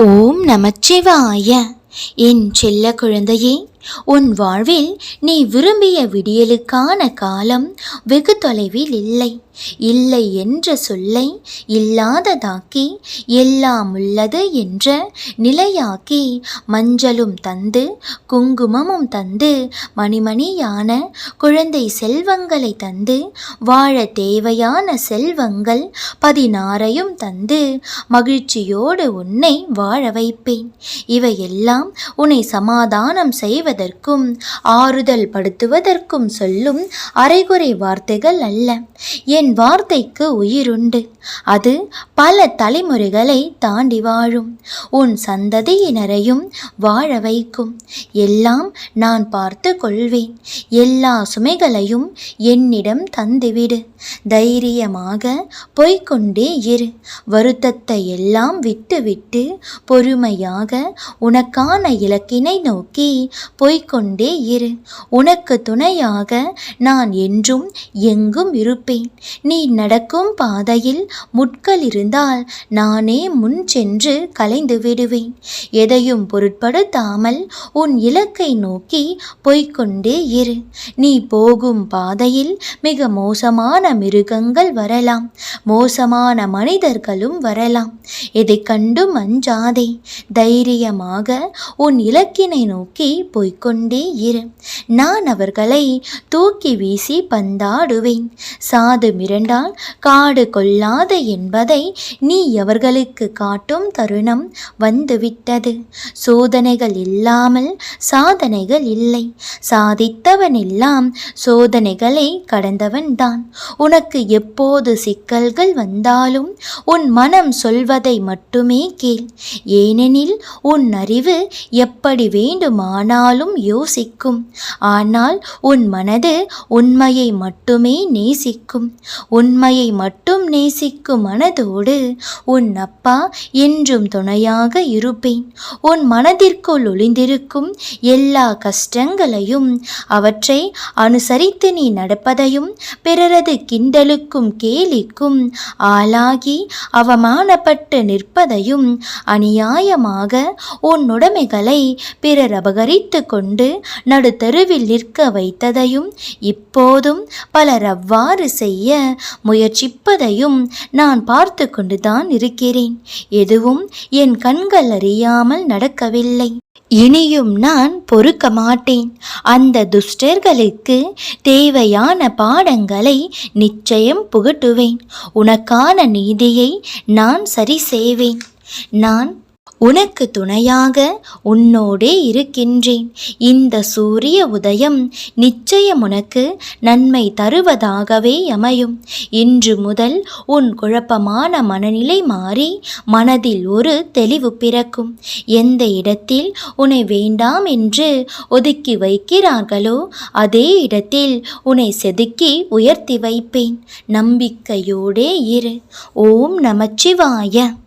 ஓம் நமச்சிவாய. என் செல்ல குழந்தையே உன் வாழ்வில் நீ விரும்பிய விடியலுக்கான காலம் வெகு தொலைவில் இல்லை. இல்லை என்ற சொல்லை இல்லாததாக்கி எல்லாம் உள்ளது என்ற நிலையாக்கி மஞ்சளும் தந்து குங்குமமும் தந்து மணிமணியான குழந்தை செல்வங்களை தந்து வாழ தேவையான செல்வங்கள் பதினாறையும் தந்து மகிழ்ச்சியோடு உன்னை வாழ வைப்பேன். இவையெல்லாம் உன்னை சமாதானம் செய்வதற்கும் ஆறுதல் படுத்துவதற்கும் சொல்லும் அரைகுறை வார்த்தைகள் அல்ல. என் என் வார்த்தைக்கு உயிருண்டு. அது பல தலைமுறைகளை தாண்டி வாழும். உன் சந்ததியினரையும் வாழ வைக்கும். எல்லாம் நான் பார்த்து கொள்வேன். எல்லா சுமைகளையும் என்னிடம் தந்துவிடு. தைரியமாக போய்கொண்டே இரு. வருத்தத்தை எல்லாம் விட்டுவிட்டு பொறுமையாக உனக்கான இலக்கினை நோக்கி போய்கொண்டே இரு. உனக்கு துணையாக நான் என்றும் எங்கும் இருப்பேன். நீ நடக்கும் பாதையில் முட்கள் இருந்தால் நானே முன் சென்று கலைந்து விடுவேன். எதையும் பொருட்படுத்தாமல் உன் இலக்கை நோக்கி போய்கொண்டே இரு. நீ போகும் பாதையில் மிக மோசமான மிருகங்கள் வரலாம். மோசமான மனிதர்களும் வரலாம். எதை கண்டும் அஞ்சாதே. தைரியமாக உன் இலக்கினை நோக்கி போய்க்கொண்டே இரு. நான் அவர்களை தூக்கி வீசி பந்தாடுவேன். சாது மிரண்டால் காடு கொள்ளாது என்பதை நீ அவர்களுக்கு காட்டும் தருணம் வந்துவிட்டது. சோதனைகள் இல்லாமல் சாதனைகள் இல்லை. சாதித்தவன் எல்லாம் சோதனைகளை கடந்தவன்தான் உனக்கு எப்போது சிக்கல்கள் வந்தாலும் உன் மனம் சொல்வதை மட்டுமே கேள். ஏனெனில் உன் அறிவு எப்படி வேண்டுமானாலும் யோசிக்கும். ஆனால் உன் மனது உண்மையை மட்டுமே நேசிக்கும். உண்மையை மட்டும் நேசிக்கும் மனதோடு உன் அப்பா என்றும் துணையாக இருப்பேன். உன் மனதிற்குள் ஒளிந்திருக்கும் எல்லா கஷ்டங்களையும் அவற்றை அனுசரித்து நீ நடப்பதையும் பிறரது கிண்டலுக்கும் கேலிக்கும் ஆளாகி அவமானப்பட்டு நிற்பதையும் அநியாயமாக உன் உடைமைகளை பிறர் அபகரித்து கொண்டு நடுத்தருவில் நிற்க வைத்ததையும் இப்போதும் பலர் அவ்வாறு செய்ய முயற்சிப்பதையும் நான் பார்த்து கொண்டுதான் இருக்கிறேன். எதுவும் என் கண்கள் அறியாமல் நடக்கவில்லை. இனியும் நான் பொறுக்க மாட்டேன். அந்த துஷ்டர்களுக்கு தேவையான பாடங்களை நிச்சயம் புகட்டுவேன். உனக்கான நீதியை நான் சரி செய்வேன். நான் உனக்கு துணையாக உன்னோடே இருக்கின்றேன். இந்த சூரிய உதயம் நிச்சயம் உனக்கு நன்மை தருவதாகவே அமையும். இன்று முதல் உன் குழப்பமான மனநிலை மாறி மனதில் ஒரு தெளிவு பிறக்கும். எந்த இடத்தில் உன்னை வேண்டாம் என்று ஒதுக்கி வைக்கிறார்களோ அதே இடத்தில் உன்னை செதுக்கி உயர்த்தி வைப்பேன். நம்பிக்கையோடே இரு. ஓம் நமச்சிவாய.